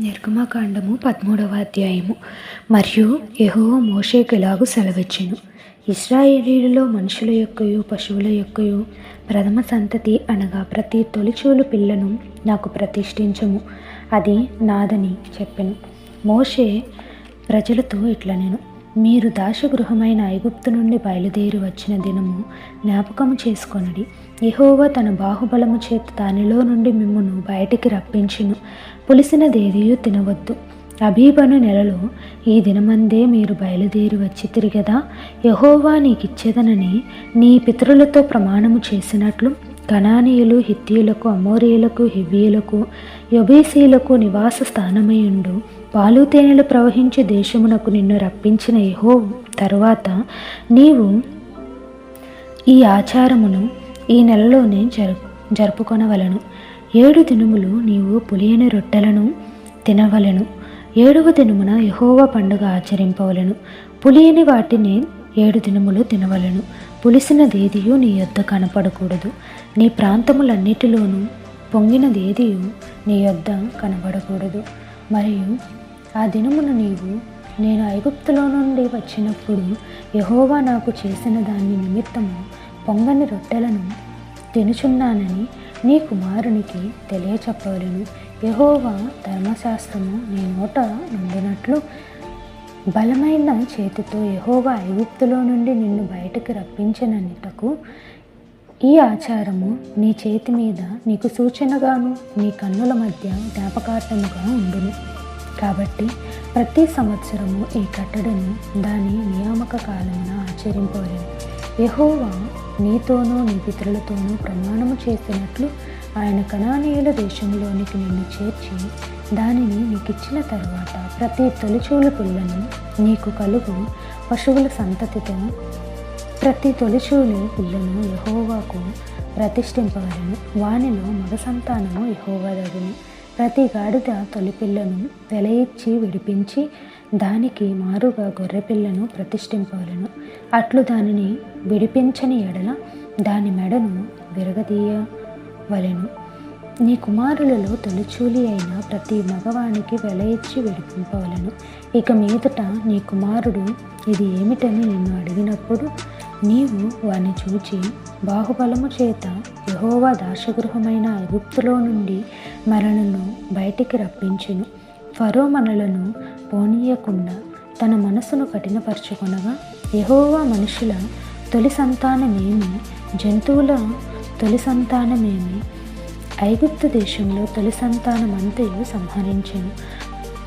నిర్గమకాండము పదమూడవ అధ్యాయము. మరియు యహో మోషేకు ఇలాగు సెలవిచ్చెను. ఇస్రాయేలీలలో మనుషుల యొక్కయు పశువుల యొక్కయు ప్రథమ సంతతి అనగా ప్రతి తొలిచూలు పిల్లను నాకు ప్రతిష్ఠించము. అది నాదని చెప్పెను. మోషే ప్రజలతో ఇట్లా నేను మీరు దాసగృహమైన ఐగుప్తు నుండి బయలుదేరి వచ్చిన దినము జ్ఞాపకము చేసుకొనడి. యహోవా తన బాహుబలము చేత దానిలో నుండి మిమ్మను బయటికి రప్పించును. పులిసిన దేదీయు తినవద్దు. అబీబను నెలలో ఈ దినమందే మీరు బయలుదేరి వచ్చి తిరిగదా? యహోవా నీకిచ్చేదనని నీ పితరులతో ప్రమాణము చేసినట్లు కణానీయులు హిత్తీయులకు అమోరియులకు హివ్వీయులకు యొబేసీలకు నివాస స్థానమయుండు పాలు తేనెలు ప్రవహించే దేశమునకు నిన్ను రప్పించిన యహో తరువాత నీవు ఈ ఆచారమును ఈ నెలలోనే జరు జరుపుకొనవలను. ఏడు దినములు నీవు పులియని రొట్టెలను తినవలెను. ఏడవ దినమున యహోవ పండుగ ఆచరింపవలను. పులియని వాటిని ఏడు దినములు తినవలెను. పులిసినదేదియు నీ యొద్ద కనపడకూడదు. నీ ప్రాంతములన్నిటిలోనూ పొంగినదేదియు నీ యొద్ద కనబడకూడదు. మరియు ఆ దినమున నీవు నేను ఐగుప్తులో నుండి వచ్చినప్పుడు యహోవా నాకు చేసిన దాని నిమిత్తము పొంగని రొట్టెలను తినుచున్నానని నీ కుమారునికి తెలియచెప్పవలను. యహోవా ధర్మశాస్త్రము నీ నోట నుండినట్లు బలమైన చేతితో యహోవా ఐగుప్తులో నుండి నిన్ను బయటకు రప్పించననిటకు ఈ ఆచారము నీ చేతి మీద నీకు సూచనగాను నీ కన్నుల మధ్య జ్ఞాపకార్థముగా ఉండును. కాబట్టి ప్రతి సంవత్సరము ఈ కట్టడను దాని నియామక కాలమున ఆచరింపవలను. యహోవా నీతోనూ నీ పితరులతోనూ ప్రమాణము చేసినట్లు ఆయన కణానీయుల దేశంలోనికి నిన్ను చేర్చి దానిని నీకు ఇచ్చిన తరువాత ప్రతి తొలిచూలు పిల్లను నీకు కలుగు. పశువుల సంతతితో ప్రతి తొలిచూలు పిల్లను యహోవాకు ప్రతిష్ఠింపవలను. వానిలో మగ సంతానము యహోవాదగును. ప్రతి గాడిద తొలిపిల్లను వెలయిచ్చి వెల ఇచ్చి విడిపించి దానికి మారుగా గొర్రెపిల్లను ప్రతిష్ఠింపవలను. అట్లు దానిని విడిపించని ఎడల దాని మెడను విరగదీయవలెను. నీ కుమారులలో తొలిచూలి అయిన ప్రతి మగవానికి వెల ఇచ్చి విడిపింపవలను. ఇక మీదట నీ కుమారుడు ఇది ఏమిటని నిన్ను అడిగినప్పుడు నీవు వాని చూచి బాహుబలము చేత యహోవా దాసగృహమైన ఐగుప్తులో నుండి మనలను బయటికి రప్పించును. ఫరో మనలను పోనీయకుండా తన మనసును కఠినపరచుకొనగా యహోవా మనుషుల తొలి సంతానమేమి? జంతువుల తొలి సంతానమేమి? ఐగుప్తు దేశంలో తొలి సంతానమంతయు సంహరించాను.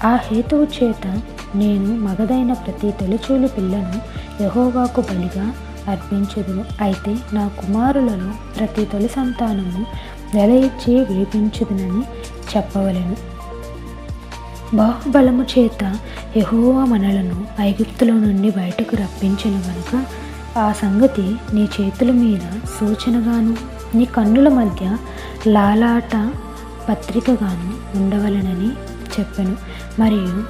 ఆ హేతువు చేత నేను మగదైన ప్రతి తొలిచూలు పిల్లను యహోవాకు బలిగా అర్పించదును అయితే నా కుమారులలో ప్రతి తొలి సంతానము వెల ఇచ్చి విడిపించుదునని చెప్పవలెను. బాహుబలము చేత యహోవా మనలను ఐగుప్తులో నుండి బయటకు రప్పించను గనుక ఆ సంగతి నీ చేతుల మీద సూచనగాను నీ కన్నుల మధ్య లాలాట పత్రికగాను ఉండవలెనని చెప్పెను. మరియు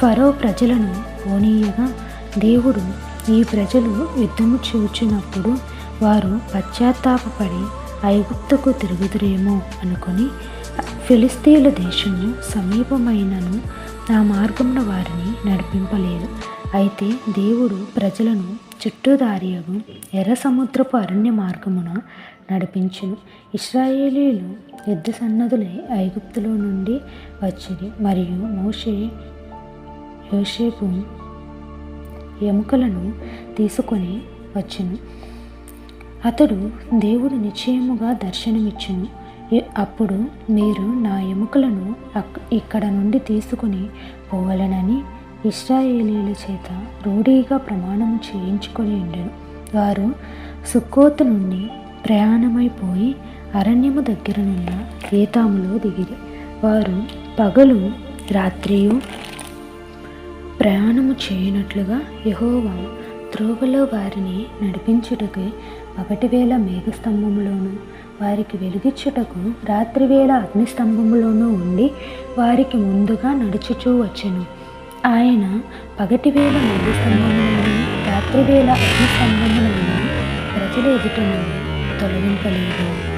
ఫరో ప్రజలను పోనీయగా దేవుడు ఈ ప్రజలు యుద్ధము చూచినప్పుడు వారు పశ్చాత్తాపడి ఐగుప్తుకు తిరుగుదురేమో అనుకొని ఫిలిస్తీన్ల దేశము సమీపమైనను నా మార్గంలో వారిని నడిపింపలేదు. అయితే దేవుడు ప్రజలను చుట్టూదారియగు ఎర్ర సముద్రపు అరణ్య మార్గమున నడిపించును. ఇస్రాయేలీలు యుద్ధ సన్నదులై ఐగుప్తులో నుండి వచ్చింది మరియు మోషే యోషేపు ఎముకలను తీసుకొని వచ్చును. అతడు దేవుడు నిశ్చయముగా దర్శనమిచ్చును. అప్పుడు మీరు నా ఎముకలను అక్- ఇక్కడ నుండి తీసుకుని పోవలనని ఇస్రాయేలీల చేత రూఢీగా ప్రమాణం చేయించుకొని ఉండెను. వారు సుక్కోతు నుండి ప్రయాణమైపోయి అరణ్యము దగ్గరనున్న ఏతాములో దిగిరి. వారు పగలు రాత్రియు ప్రయాణము చేయనట్లుగా యెహోవా త్రోవలో వారిని నడిపించుటకు పగటివేళ మేఘస్తంభములోను వారికి వెలిగించుటకు రాత్రివేళ అగ్నిస్తంభములోనూ ఉండి వారికి ముందుగా నడుచుచూ వచ్చెను. ఆయన పగటివేళ మేఘస్తంభములను రాత్రివేళ అగ్నిస్తంభములను ప్రజల ఎదుట నుండి తొలగింపలేదు.